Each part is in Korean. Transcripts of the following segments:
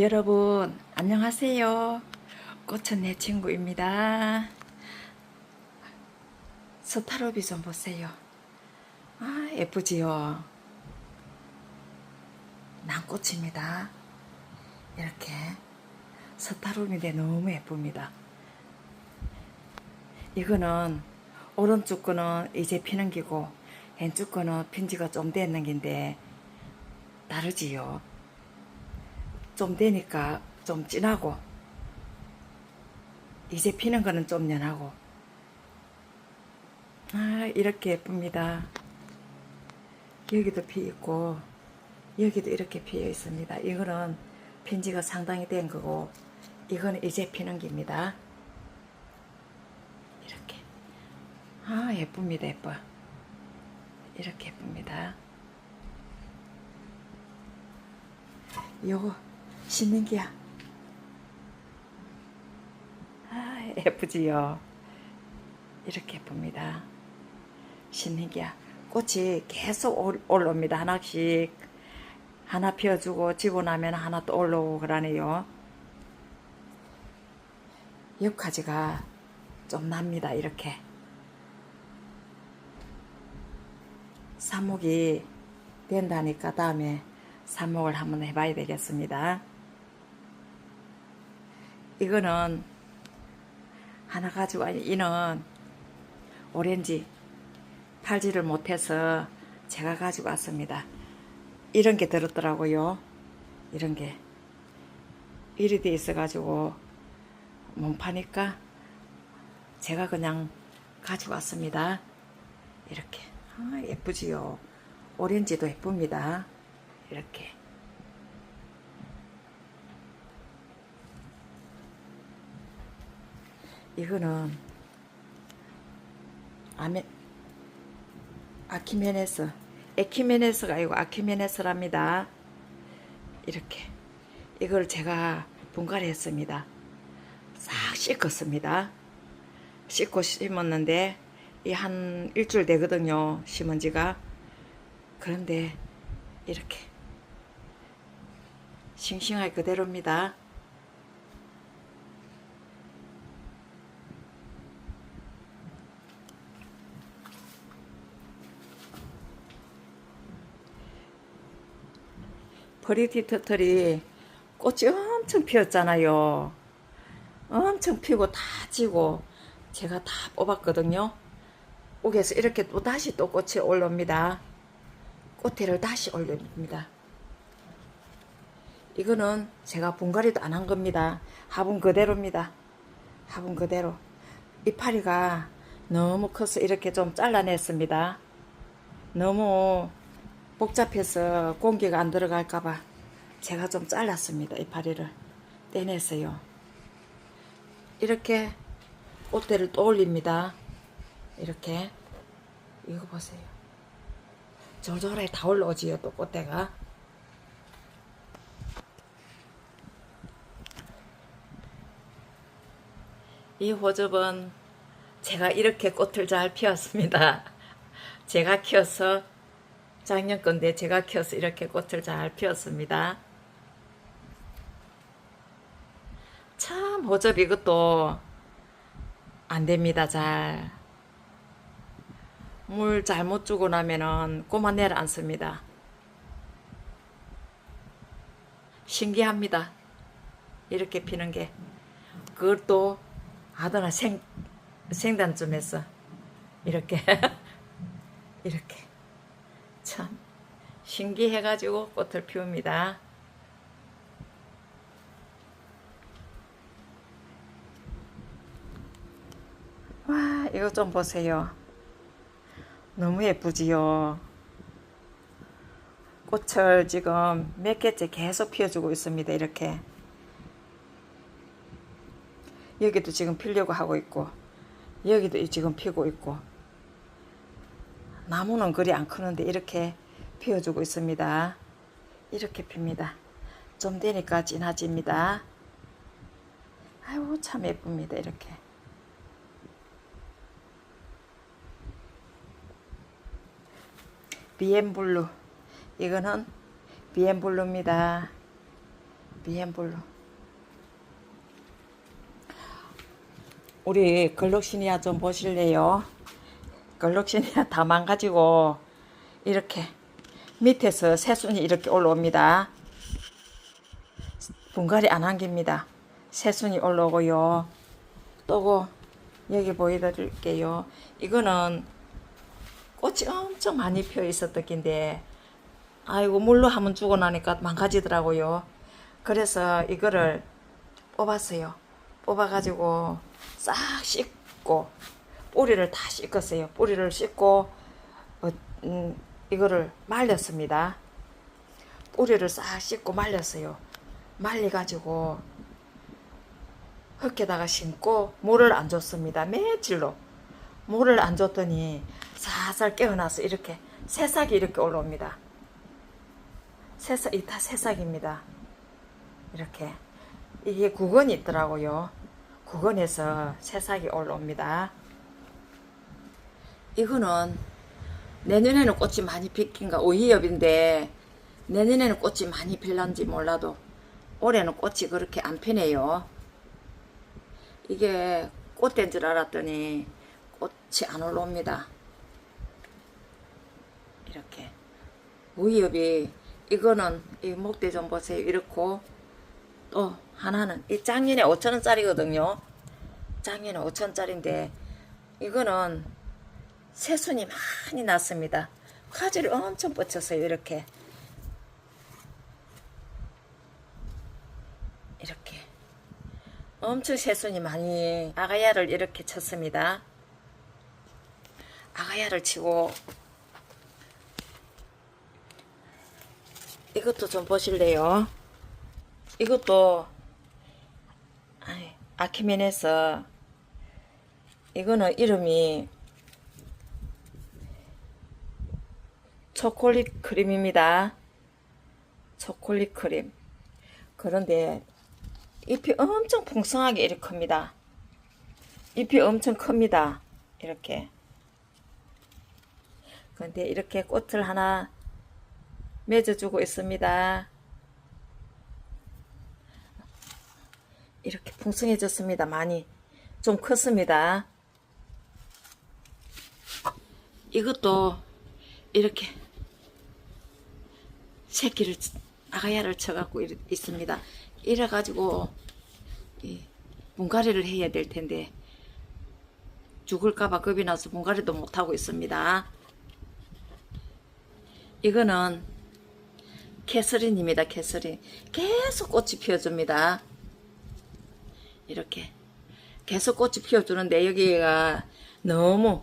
여러분 안녕하세요. 꽃은 내 친구입니다. 스타로비 좀 보세요. 아 예쁘지요. 난꽃입니다. 이렇게 스타로비인데 너무 예쁩니다. 이거는 오른쪽 거는 이제 피는 기고 왼쪽 거는 핀지가 좀 됐는 긴데 다르지요. 좀 되니까 좀 진하고 이제 피는 거는 좀 연하고. 아 이렇게 예쁩니다. 여기도 피 있고 여기도 이렇게 피어 있습니다. 이거는 핀지가 상당히 된 거고 이거는 이제 피는 겁니다. 이렇게. 아 예쁩니다 예뻐. 이렇게 예쁩니다. 요거 신는 기야. 아, 예쁘지요? 이렇게 예쁩니다. 신는 기야. 꽃이 계속 올- 올라옵니다. 하나씩. 하나 피워주고 지고 나면 하나 또 올라오고 그러네요. 옆가지가 좀 납니다. 이렇게. 삽목이 된다니까 다음에 삽목을 한번 해봐야 되겠습니다. 이거는 하나 가지고 아니 이는 오렌지 팔지를 못해서 제가 가지고 왔습니다. 이런 게 들었더라고요. 이런 게 일이 돼 있어가지고 못 파니까 제가 그냥 가지고 왔습니다. 이렇게 아, 예쁘지요. 오렌지도 예쁩니다. 이렇게 이거는 아메 아키메네스 에키메네스가 아니고 아키메네스랍니다. 이렇게 이걸 제가 분갈이 했습니다. 싹 씻었습니다. 씻고 심었는데 이 한 일주일 되거든요. 심은 지가. 그런데 이렇게 싱싱하게 그대로입니다. 버리티 터틀이 꽃이 엄청 피었잖아요. 엄청 피고 다 지고 제가 다 뽑았거든요. 옥에서 이렇게 또 다시 또 꽃이 올라옵니다. 꽃대를 다시 올립니다. 이거는 제가 분갈이도 안 한 겁니다. 화분 그대로입니다. 화분 그대로. 이파리가 너무 커서 이렇게 좀 잘라냈습니다. 너무 복잡해서 공기가 안 들어갈까봐 제가 좀 잘랐습니다. 이파리를 떼냈어요. 이렇게 꽃대를 또 올립니다. 이렇게 이거 보세요. 저절에 다 올라오지요 또 꽃대가. 이 호접은 제가 이렇게 꽃을 잘 피웠습니다. 제가 키워서 작년 건데 제가 키워서 이렇게 꽃을 잘 피웠습니다. 참 호접 이것도 안 됩니다 잘. 물 잘못 주고 나면은 꼬마 내려앉습니다. 신기합니다. 이렇게 피는 게. 그걸 또 하더나 생, 생단쯤에서 이렇게 이렇게 참 신기해가지고 꽃을 피웁니다. 와 이거 좀 보세요. 너무 예쁘지요. 꽃을 지금 몇 개째 계속 피워주고 있습니다. 이렇게 여기도 지금 피려고 하고 있고 여기도 지금 피고 있고 나무는 그리 안 크는데 이렇게 피워주고 있습니다. 이렇게 핍니다. 좀 되니까 진해집니다. 아이고 참 예쁩니다. 이렇게. 비엠블루 이거는 비엠블루입니다. 비엔블루. 우리 글록시니아 좀 보실래요? 글록시니아 다 망가지고 이렇게 밑에서 새순이 이렇게 올라옵니다. 분갈이 안 한깁니다. 새순이 올라오고요. 또고 여기 보여드릴게요. 이거는 꽃이 엄청 많이 피어 있었던 긴데 아이고 물로 한번 주고 나니까 망가지더라고요. 그래서 이거를 뽑았어요. 뽑아가지고 싹 씻고 뿌리를 다 씻었어요. 뿌리를 씻고 어, 음, 이거를 말렸습니다. 뿌리를 싹 씻고 말렸어요. 말려가지고 흙에다가 심고 물을 안 줬습니다. 며칠로 물을 안 줬더니 살살 깨어나서 이렇게 새싹이 이렇게 올라옵니다. 새싹 이 다 새싹입니다. 이렇게 이게 구건이 있더라고요. 구건에서 새싹이 올라옵니다. 이거는 내년에는 꽃이 많이 피긴가 오이엽인데 내년에는 꽃이 많이 필란지 몰라도 올해는 꽃이 그렇게 안 피네요. 이게 꽃된 줄 알았더니 꽃이 안 올라옵니다. 이렇게 오이엽이 이거는 이 목대 좀 보세요. 이렇고 또 하나는 이 짱년에 5천 원짜리거든요. 짱년에 5천 원짜리인데 이거는 새순이 많이 났습니다. 화질이 엄청 뻗쳤어요. 이렇게 이렇게 엄청 새순이 많이 아가야를 이렇게 쳤습니다. 아가야를 치고 이것도 좀 보실래요? 이것도 아키멘에서 이거는 이름이 초콜릿 크림입니다. 초콜릿 크림. 그런데 잎이 엄청 풍성하게 이렇게 큽니다. 잎이 엄청 큽니다. 이렇게. 그런데 이렇게 꽃을 하나 맺어주고 있습니다. 이렇게 풍성해졌습니다. 많이 좀 컸습니다. 이것도 이렇게 새끼를 아가야를 쳐갖고 있- 있습니다. 이래가지고 이 분갈이를 해야 될 텐데 죽을까봐 겁이 나서 분갈이도 못하고 있습니다. 이거는 캐서린입니다. 캐서린 계속 꽃이 피어줍니다. 이렇게 계속 꽃이 피어주는데 여기가 너무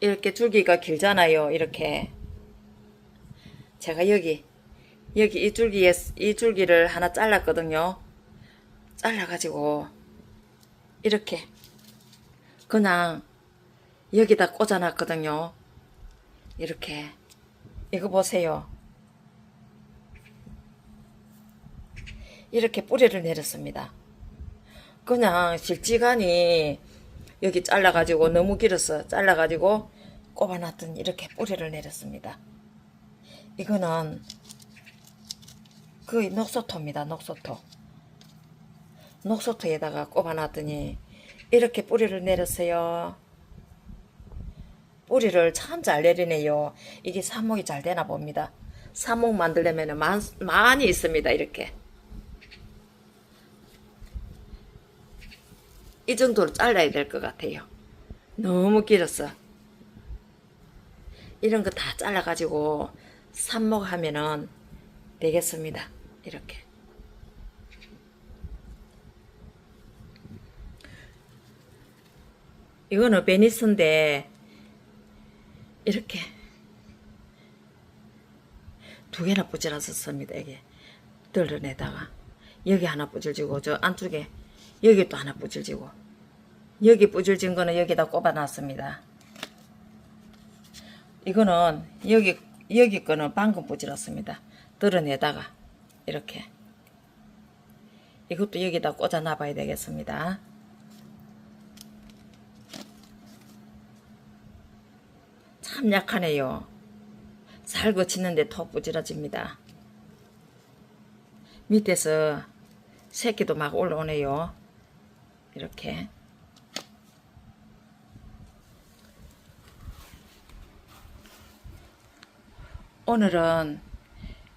이렇게 줄기가 길잖아요. 이렇게 제가 여기 여기 이 줄기에 이 줄기를 하나 잘랐거든요. 잘라가지고 이렇게 그냥 여기다 꽂아놨거든요. 이렇게 이거 보세요. 이렇게 뿌리를 내렸습니다. 그냥 실지간이 여기 잘라가지고 너무 길어서 잘라가지고 꼽아놨더니 이렇게 뿌리를 내렸습니다. 이거는 거의 녹소토입니다. 녹소토. 녹소토에다가 꼽아놨더니 이렇게 뿌리를 내렸어요. 뿌리를 참 잘 내리네요. 이게 삽목이 잘 되나 봅니다. 삽목 만들려면 많, 많이 있습니다. 이렇게. 이 정도로 잘라야 될 것 같아요. 너무 길었어. 이런 거 다 잘라가지고 삽목하면은 되겠습니다. 이렇게. 이거는 베니스인데 이렇게 두 개나 부질렀었습니다. 이게 덜어내다가 여기 하나 부질지고 저 안쪽에 여기 또 하나 부질지고 여기 부질진 거는 여기다 꼽아놨습니다. 이거는 여기 여기 거는 방금 부질렀습니다. 덜어내다가 이렇게 이것도 여기다 꽂아 놔봐야 되겠습니다. 참 약하네요. 살 거치는데 더 부질러집니다. 밑에서 새끼도 막 올라오네요. 이렇게. 오늘은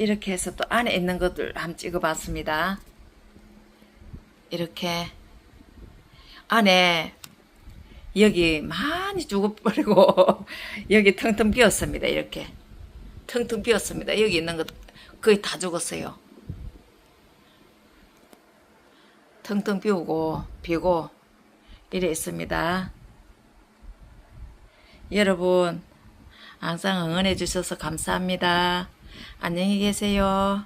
이렇게 해서 또 안에 있는 것들 한번 찍어봤습니다. 이렇게 안에 여기 많이 죽어버리고 여기 텅텅 비었습니다. 이렇게 텅텅 비었습니다. 여기 있는 것 거의 다 죽었어요. 텅텅 비우고 비고 이래 있습니다. 여러분 항상 응원해 주셔서 감사합니다. 안녕히 계세요.